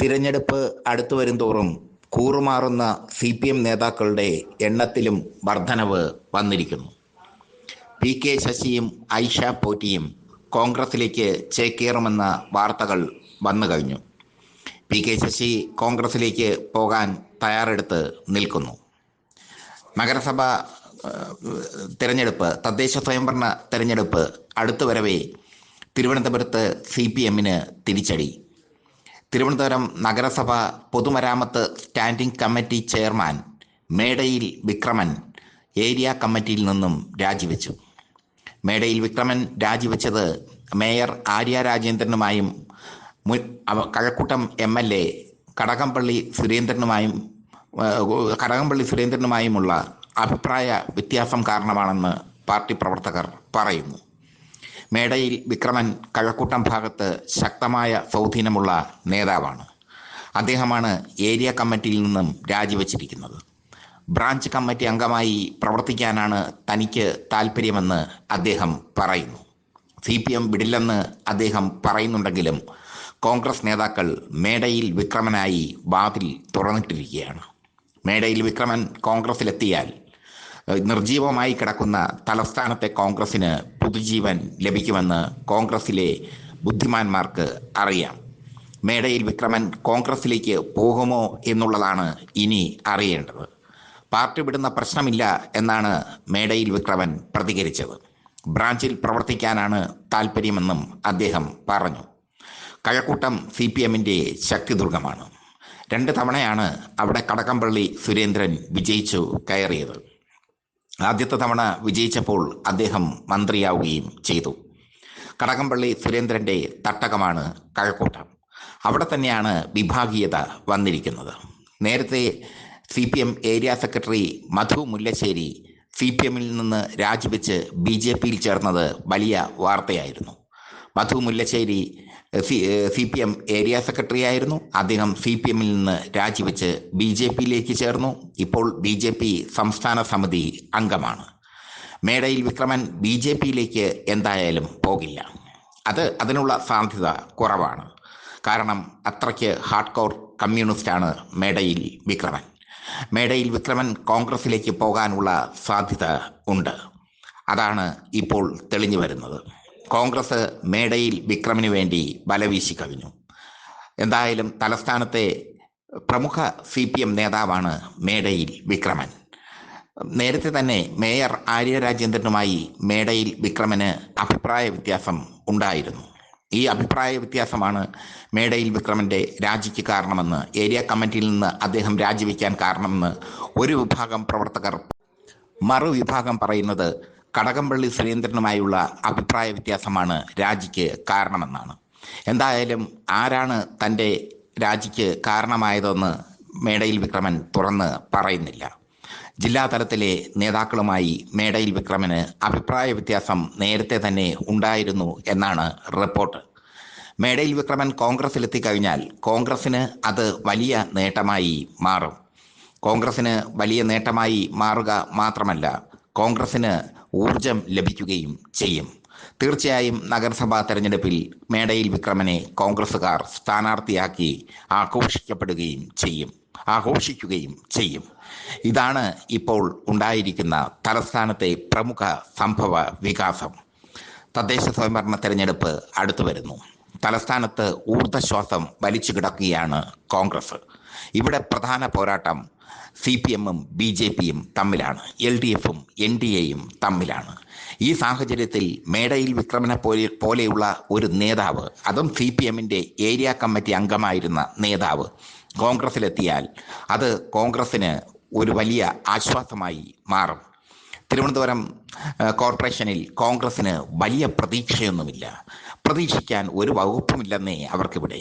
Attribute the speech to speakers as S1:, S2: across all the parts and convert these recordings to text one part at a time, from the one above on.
S1: തിരഞ്ഞെടുപ്പ് അടുത്തു വരുംതോറും കൂറുമാറുന്ന സി പി എം നേതാക്കളുടെ എണ്ണത്തിലും വർധനവ് വന്നിരിക്കുന്നു. പി കെ ശശിയും ഐഷ പോറ്റിയും കോൺഗ്രസിലേക്ക് ചേക്കേറുമെന്ന വാർത്തകൾ വന്നു കഴിഞ്ഞു. പി കെ ശശി കോൺഗ്രസിലേക്ക് പോകാൻ തയ്യാറെടുത്ത് നിൽക്കുന്നു. നഗരസഭ തിരഞ്ഞെടുപ്പ് തദ്ദേശ സ്വയംഭരണ തിരഞ്ഞെടുപ്പ് അടുത്തു വരവേ തിരുവനന്തപുരത്ത് സി പി എമ്മിന് തിരിച്ചടി. തിരുവനന്തപുരം നഗരസഭ പൊതുമരാമത്ത് standing committee chairman Medayil Vikraman area കമ്മിറ്റിയിൽ നിന്നും രാജിവെച്ചു. മേടയിൽ വിക്രമൻ രാജിവെച്ചത് mayor Arya രാജേന്ദ്രനുമായും Kazhakkoottam M L A Kadakampally സുരേന്ദ്രനുമായും Kadakampally സുരേന്ദ്രനുമായുമുള്ള അഭിപ്രായ വ്യത്യാസം കാരണമാണെന്ന് പാർട്ടി പ്രവർത്തകർ പറയുന്നു. മേടയിൽ വിക്രമൻ കഴക്കൂട്ടം ഭാഗത്ത് ശക്തമായ സ്വാധീനമുള്ള നേതാവാണ്. അദ്ദേഹമാണ് ഏരിയ കമ്മിറ്റിയിൽ നിന്നും രാജിവെച്ചിരിക്കുന്നത്. ബ്രാഞ്ച് കമ്മിറ്റി അംഗമായി പ്രവർത്തിക്കാനാണ് തനിക്ക് താല്പര്യമെന്ന് അദ്ദേഹം പറയുന്നു. സി പി എം വിടില്ലെന്ന് അദ്ദേഹം പറയുന്നുണ്ടെങ്കിലും കോൺഗ്രസ് നേതാക്കൾ മേടയിൽ വിക്രമനായി വാതിൽ തുറന്നിട്ടിരിക്കുകയാണ്. മേടയിൽ വിക്രമൻ കോൺഗ്രസിലെത്തിയാൽ നിർജീവമായി കിടക്കുന്ന തലസ്ഥാനത്തെ കോൺഗ്രസിന് പുതുജീവൻ ലഭിക്കുമെന്ന് കോൺഗ്രസിലെ ബുദ്ധിമാന്മാർക്ക് അറിയാം. മേടയിൽ വിക്രമൻ കോൺഗ്രസിലേക്ക് പോകുമോ എന്നുള്ളതാണ് ഇനി അറിയേണ്ടത്. പാർട്ടി വിടുന്ന പ്രശ്നമില്ല എന്നാണ് മേടയിൽ വിക്രമൻ പ്രതികരിച്ചത്. ബ്രാഞ്ചിൽ പ്രവർത്തിക്കാനാണ് താല്പര്യമെന്നും അദ്ദേഹം പറഞ്ഞു. കഴക്കൂട്ടം സി പി എമ്മിന്റെ ശക്തിദുർഗമാണ്. രണ്ട് തവണയാണ് അവിടെ കടകംപള്ളി സുരേന്ദ്രൻ വിജയിച്ചു കയറിയത്. ആദ്യത്തെ തവണ വിജയിച്ചപ്പോൾ അദ്ദേഹം മന്ത്രിയാവുകയും ചെയ്തു. കടകംപള്ളി സുരേന്ദ്രന്റെ തട്ടകമാണ് കഴക്കൂട്ടം. അവിടെ തന്നെയാണ് വിഭാഗീയത വന്നിരിക്കുന്നത്. നേരത്തെ C P M area secretary Madhu Mullassery C P എമ്മിൽ നിന്ന് രാജിവെച്ച് ബി ജെ പിയിൽ ചേർന്നത് വലിയ വാർത്തയായിരുന്നു. Madhu Mullassery C P M area secretary ആയിരുന്നു. അദ്ദേഹം സി പി എമ്മിൽ നിന്ന് രാജിവെച്ച് ബി ജെ പിയിലേക്ക് ചേർന്നു. ഇപ്പോൾ ബി ജെ പി സംസ്ഥാന സമിതി അംഗമാണ്. മേടയിൽ വിക്രമൻ ബി ജെ പിയിലേക്ക് എന്തായാലും പോകില്ല. അത് അതിനുള്ള സാധ്യത കുറവാണ്. കാരണം അത്രയ്ക്ക് ഹാർഡ് കോർ കമ്മ്യൂണിസ്റ്റാണ് മേടയിൽ വിക്രമൻ. മേടയിൽ വിക്രമൻ കോൺഗ്രസിലേക്ക് പോകാനുള്ള സാധ്യത ഉണ്ട്. അതാണ് ഇപ്പോൾ തെളിഞ്ഞു വരുന്നത്. കോൺഗ്രസ് മേടയിൽ വിക്രമിന് വേണ്ടി ബലവീശി കവിഞ്ഞു എന്തായാലും തലസ്ഥാനത്തെ പ്രമുഖ സി പി എം നേതാവാണ് മേടയിൽ വിക്രമൻ. നേരത്തെ തന്നെ മേയർ ആര്യ രാജേന്ദ്രനുമായി മേടയിൽ വിക്രമന് അഭിപ്രായ വ്യത്യാസം ഉണ്ടായിരുന്നു. ഈ അഭിപ്രായ വ്യത്യാസമാണ് മേടയിൽ വിക്രമന്റെ രാജിക്ക് കാരണമെന്ന് ഏരിയ കമ്മിറ്റിയിൽ നിന്ന് അദ്ദേഹം രാജിവെക്കാൻ കാരണമെന്ന് ഒരു വിഭാഗം പ്രവർത്തകർ മറുവിഭാഗം പറയുന്നത് കടകംപള്ളി സുരേന്ദ്രനുമായുള്ള അഭിപ്രായ വ്യത്യാസമാണ് രാജിക്ക് കാരണമെന്നാണ്. എന്തായാലും ആരാണ് തന്റെ രാജിക്ക് കാരണമായതെന്ന് മേടയിൽ വിക്രമൻ തുറന്ന് പറയുന്നില്ല. ജില്ലാ തലത്തിലെ നേതാക്കളുമായി മേടയിൽ വിക്രമന് അഭിപ്രായ വ്യത്യാസം നേരത്തെ തന്നെ ഉണ്ടായിരുന്നു എന്നാണ് റിപ്പോർട്ട്. മേടയിൽ വിക്രമൻ കോൺഗ്രസിലെത്തി കഴിഞ്ഞാൽ കോൺഗ്രസിന് അത് വലിയ നേട്ടമായി മാറും. കോൺഗ്രസിന് വലിയ നേട്ടമായി മാറുക മാത്രമല്ല കോൺഗ്രസിന് ഊർജം ലഭിക്കുകയും ചെയ്യും. തീർച്ചയായും നഗരസഭാ തെരഞ്ഞെടുപ്പിൽ മേടയിൽ വിക്രമനെ കോൺഗ്രസുകാർ സ്ഥാനാർത്ഥിയാക്കി ആഘോഷിക്കപ്പെടുകയും ചെയ്യും. ആഘോഷിക്കുകയും ചെയ്യും. ഇതാണ് ഇപ്പോൾ ഉണ്ടായിരിക്കുന്ന തലസ്ഥാനത്തെ പ്രമുഖ സംഭവ വികാസം. തദ്ദേശ സ്വയംഭരണ തെരഞ്ഞെടുപ്പ് അടുത്തു വരുന്നു തലസ്ഥാനത്ത് ഊർദ്ധശ്വാസം വലിച്ചു കിടക്കുകയാണ് കോൺഗ്രസ്. ഇവിടെ പ്രധാന പോരാട്ടം സി പി എമ്മും ബി ജെ പിയും തമ്മിലാണ്. എൽ ഡി എഫും എൻ ഡി എയും തമ്മിലാണ്. ഈ സാഹചര്യത്തിൽ മേടയിൽ വിക്രമനെ പോലെ പോലെയുള്ള ഒരു നേതാവ് അതും സി പി എമ്മിന്റെ ഏരിയ കമ്മിറ്റി അംഗമായിരുന്ന നേതാവ് കോൺഗ്രസിലെത്തിയാൽ അത് കോൺഗ്രസ്സിന് ഒരു വലിയ ആശ്വാസമായി മാറും. തിരുവനന്തപുരം കോർപ്പറേഷനിൽ കോൺഗ്രസിന് വലിയ പ്രതീക്ഷയൊന്നുമില്ല. പ്രതീക്ഷിക്കാൻ ഒരു വകുപ്പുമില്ലെന്നേ അവർക്കിവിടെ.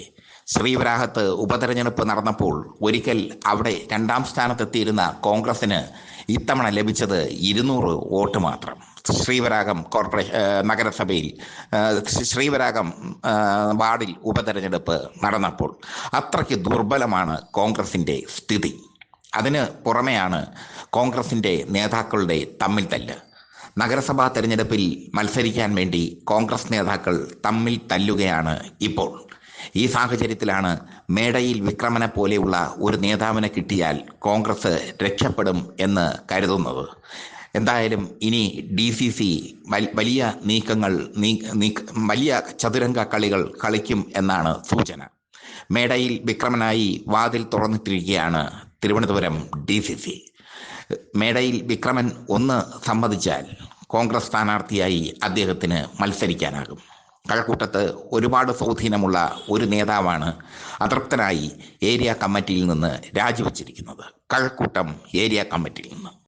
S1: ശ്രീവരാഹത്ത് ഉപതെരഞ്ഞെടുപ്പ് നടന്നപ്പോൾ ഒരിക്കൽ അവിടെ രണ്ടാം സ്ഥാനത്തെത്തിയിരുന്ന കോൺഗ്രസിന് ഇത്തവണ ലഭിച്ചത് ഇരുന്നൂറ് വോട്ട് മാത്രം. ശ്രീവരാഗം കോർപ്പറേഷൻ നഗരസഭയിൽ ശ്രീവരാഗം വാർഡിൽ ഉപതെരഞ്ഞെടുപ്പ് നടന്നപ്പോൾ അത്രയ്ക്ക് ദുർബലമാണ് കോൺഗ്രസിന്റെ സ്ഥിതി. അതിന് പുറമെയാണ് കോൺഗ്രസിന്റെ നേതാക്കളുടെ തമ്മിൽ തല്ല്. നഗരസഭാ തെരഞ്ഞെടുപ്പിൽ മത്സരിക്കാൻ വേണ്ടി കോൺഗ്രസ് നേതാക്കൾ തമ്മിൽ തല്ലുകയാണ് ഇപ്പോൾ. ഈ സാഹചര്യത്തിലാണ് മേടയിൽ വിക്രമനെ പോലെയുള്ള ഒരു നേതാവിനെ കിട്ടിയാൽ കോൺഗ്രസ് രക്ഷപ്പെടും എന്ന് കരുതുന്നത്. എന്തായാലും ഇനി ഡി സി സി വലിയ നീക്കങ്ങൾ വലിയ ചതുരംഗ കളികൾ കളിക്കും എന്നാണ് സൂചന. മേടയിൽ വിക്രമനായി വാതിൽ തുറന്നിട്ടിരിക്കുകയാണ് Thiruvananthapuram D C C. Medayil Vikraman ഒന്ന് സമ്മതിച്ചാൽ കോൺഗ്രസ് സ്ഥാനാർത്ഥിയായി അദ്ദേഹത്തിന് മത്സരിക്കാനാകും. കഴക്കൂട്ടത്ത് ഒരുപാട് സ്വാധീനമുള്ള ഒരു നേതാവാണ് അതൃപ്തനായി ഏരിയ കമ്മിറ്റിയിൽ നിന്ന് രാജിവെച്ചിരിക്കുന്നത്. കഴക്കൂട്ടം ഏരിയ കമ്മിറ്റിയിൽ നിന്ന്.